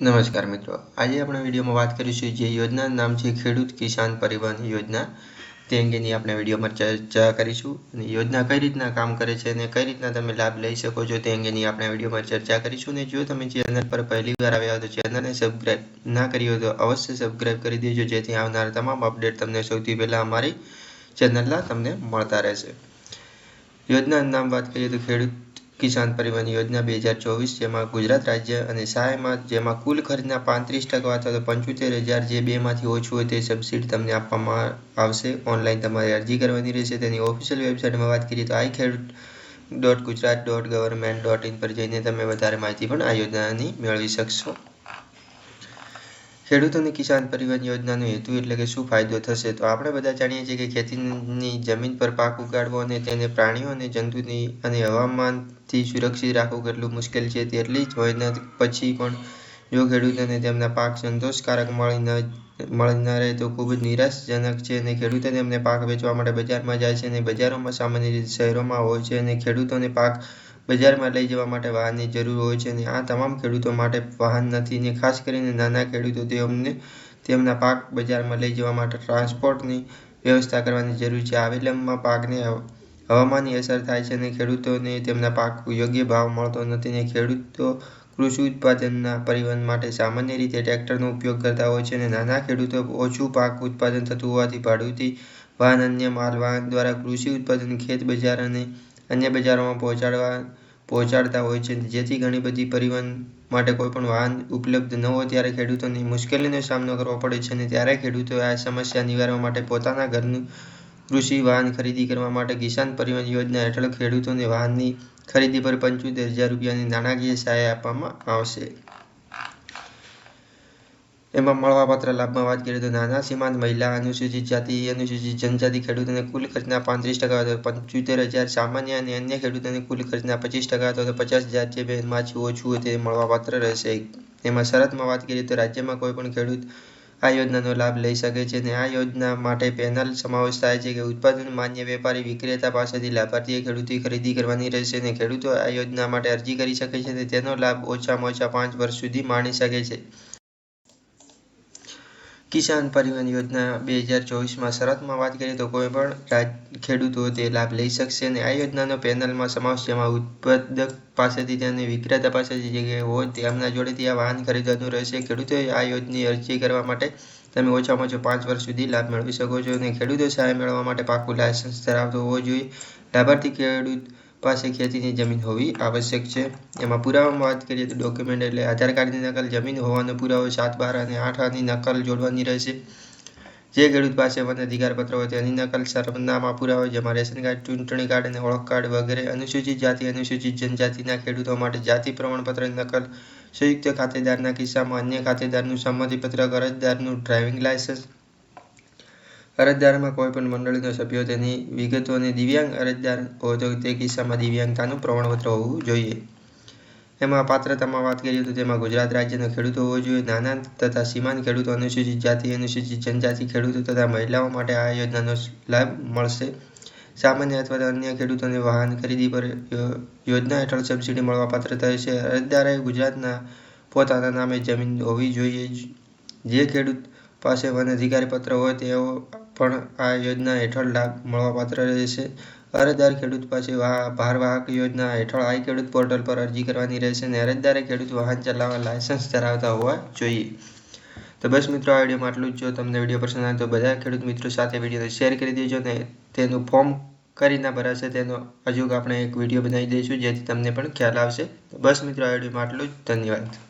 નમસ્કાર મિત્રો. આજે આપણે વિડીયોમાં વાત કરીશું જે યોજનાનું નામ છે ખેડૂત કિસાન પરિવહન યોજના. તે અંગેની આપણે વિડીયોમાં ચર્ચા કરીશું અને યોજના કઈ રીતના કામ કરે છે અને કઈ રીતના તમે લાભ લઈ શકો છો તે અંગેની આપણે વિડીયોમાં ચર્ચા કરીશું. અને જો તમે ચેનલ પર પહેલી વાર આવ્યા તો ચેનલને સબસ્ક્રાઈબ ના કરી હોય તો અવશ્ય સબસ્ક્રાઈબ કરી દેજો, જેથી આવનાર તમામ અપડેટ તમને સૌથી પહેલાં અમારી ચેનલના તમને મળતા રહેશે. યોજનાનું નામ વાત કરીએ તો ખેડૂત કિસાન પરિવહન યોજના બે હજાર ચોવીસ, જેમાં ગુજરાત રાજ્ય અને સહાયમાં, જેમાં કુલ ખર્ચના પાંત્રીસ ટકા અથવા તો પંચોતેર હજાર જે બેમાંથી ઓછું હોય તે સબસિડી તમને આપવામાં આવશે. ઓનલાઈન તમારે અરજી કરવાની રહેશે. તેની ઓફિશિયલ વેબસાઇટમાં વાત કરીએ તો I Khedut dot Gujarat dot government dot in પર જઈને તમે વધારે માહિતી પણ આ યોજનાની મેળવી શકશો. ખેડૂતોની કિસાન પરિવહન યોજનાનો હેતુ એટલે કે શું ફાયદો થશે? તો આપણે બધા જાણીએ છીએ કે ખેતીની જમીન પર પાક ઉગાડવો અને તેને પ્રાણીઓ અને જંતુની અને હવામાનથી સુરક્ષિત રાખવું કેટલું મુશ્કેલ છે તેટલી જ મહેનત પછી પણ જો ખેડૂતોને તેમના પાક સંતોષકારક મળી ન મળી ન રહે તો ખૂબ જ નિરાશજનક છે અને ખેડૂતો તેમને પાક વેચવા માટે બજારમાં જાય છે અને બજારોમાં સામાન્ય રીતે શહેરોમાં હોય છે અને ખેડૂતોને પાક બજારમાં લઈ જવા માટે વાહનની જરૂર હોય છે અને આ તમામ ખેડૂતો માટે વાહન નથી ને ખાસ કરીને નાના ખેડૂતો તેમને તેમના પાક બજારમાં લઈ જવા માટે ટ્રાન્સપોર્ટની વ્યવસ્થા કરવાની જરૂર છે. આ વિલંબમાં પાકને હવામાનની અસર થાય છે અને ખેડૂતોને તેમના પાક યોગ્ય ભાવ મળતો નથી ને ખેડૂતો કૃષિ ઉત્પાદનના પરિવહન માટે સામાન્ય રીતે ટ્રેક્ટરનો ઉપયોગ કરતા હોય છે અને નાના ખેડૂતો ઓછું પાક ઉત્પાદન થતું હોવાથી ભાડુતી વાહન અન્ય માલવાહન દ્વારા કૃષિ ઉત્પાદન ખેત બજાર અને અન્ય બજારોમાં પહોંચાડવા, પહોંચાડતા હોય છે. જેથી ઘણી બધી પરિવહન માટે કોઈ પણ વાહન ઉપલબ્ધ ન હોય, ત્યારે ખેડૂતોને મુશ્કેલીનો સામનો કરવો પડે છે અને ત્યારે ખેડૂતોએ આ સમસ્યા નિવારવા માટે પોતાના ઘરનું કૃષિ વાહન ખરીદી કરવા માટે કિસાન પરિવહન યોજના હેઠળ ખેડૂતોને વાહનની ખરીદી પર પંચોતેર હજાર રૂપિયાની નાણાકીય સહાય આપવામાં આવશે. એમાં મળવાપાત્ર લાભમાં વાત કરીએ તો નાના સીમાંત મહિલા અનુસૂચિત જાતિ અનુસૂચિત જનજાતિ ખેડૂતોને કુલ ખર્ચના પાંત્રીસ ટકા અથવા પંચોતેર હજાર, સામાન્ય અને અન્ય ખેડૂતોને કુલ ખર્ચના પચીસ ટકા અથવા પચાસ હજાર જે બેમાંથી ઓછું હોય તે મળવાપાત્ર રહેશે. એમાં શરતમાં વાત કરીએ તો રાજ્યમાં કોઈ પણ ખેડૂત આ યોજનાનો લાભ લઈ શકે છે અને આ યોજના માટે પેનલ સમાવેશ થાય છે કે ઉત્પાદન માન્ય વેપારી વિક્રેતા પાસેથી લાભાર્થીએ ખેડૂતી ખરીદી કરવાની રહેશે અને ખેડૂતો આ યોજના માટે અરજી કરી શકે છે અને તેનો લાભ ઓછામાં ઓછા પાંચ વર્ષ સુધી માણી શકે છે. કિસાન પરિવહન યોજના બે હજાર ચોવીસમાં શરતમાં વાત કરીએ તો કોઈ પણ ખેડૂતો તે લાભ લઈ શકશે અને આ યોજનાનો પેનલમાં સમાવેશ જેમાં ઉત્પાદક પાસેથી તેને વિક્રેતા પાસેથી જગ્યાએ હોય તેમના જોડેથી આ વાહન ખરીદવાનું રહેશે. ખેડૂતોએ આ યોજનાની અરજી કરવા માટે તમે ઓછામાં ઓછો પાંચ વર્ષ સુધી લાભ મેળવી શકો છો અને ખેડૂતો સહાય મેળવવા માટે પાકું લાયસન્સ ધરાવતો હોવો જોઈએ. લાભાર્થી ખેડૂત પાસે ખેતીની જમીન હોવી આવશ્યક છે. એમાં પુરાવામાં વાત કરીએ તો ડોક્યુમેન્ટ એટલે આધાર કાર્ડની નકલ, જમીન હોવાનો પુરાવો સાત બાર અને આઠ આની નકલ જોડવાની રહેશે. જે ખેડૂત પાસે વન અધિકાર પત્ર હોય તેની નકલ, સરનામા પુરાવો, જેમાં રેશન કાર્ડ, ચૂંટણી કાર્ડ અને ઓળખ કાર્ડ વગેરે અનુસૂચિત જાતિ, અનુસૂચિત જનજાતિના ખેડૂતો માટે જાતિ પ્રમાણપત્રની નકલ, સંયુક્ત ખાતેદારના કિસ્સામાં અન્ય ખાતેદારનું સંમતિપત્રક અરજદારનું ડ્રાઇવિંગ લાયસન્સ અરજદારમાં કોઈ પણ મંડળીનો સભ્યો તેની વિગતો અને દિવ્યાંગ અરજદાર હોય તો તે કિસ્સામાં દિવ્યાંગતાનું પ્રમાણપત્ર હોવું જોઈએ. એમાં પાત્રતામાં વાત કરીએ તો તેમાં ગુજરાત રાજ્યનો ખેડૂતો હોવો જોઈએ, નાના તથા સીમાંત ખેડૂતો, અનુસૂચિત જાતિ, અનુસૂચિત જનજાતિ ખેડૂતો તથા મહિલાઓ માટે આ યોજનાનો લાભ મળશે. સામાન્ય અથવા અન્ય ખેડૂતોને વાહન ખરીદી પર યોજના હેઠળ સબસિડી મળવા પાત્ર મળવાપાત્ર છે અરજદારે ગુજરાતના પોતાના નામે જમીન હોવી જોઈએ. જે ખેડૂત પાસે વન અધિકારી પત્ર હોય તેઓ પણ આ યોજના હેઠળ લાભ મળવાપાત્ર રહેશે અરજદાર ખેડૂત પાસે ભારવાહક યોજના હેઠળ આઈ ખેડૂત પોર્ટલ પર અરજી કરવાની રહેશે અને અરજદારે ખેડૂત વાહન ચલાવવા લાયસન્સ ધરાવતા હોવા જોઈએ. તો બસ મિત્રો, આ વિડીયોમાં આટલું જ. જો તમને વીડિયો પસંદ આવે તો બધા ખેડૂત મિત્રો સાથે વિડીયોને શેર કરી દેજો અને તેનું ફોર્મ કરીને ભરાશે તેનો હજુ આપણે એક વીડિયો બનાવી દઈશું જેથી તમને પણ ખ્યાલ આવશે. બસ મિત્રો, આ વિડીયોમાં આટલું જ. ધન્યવાદ.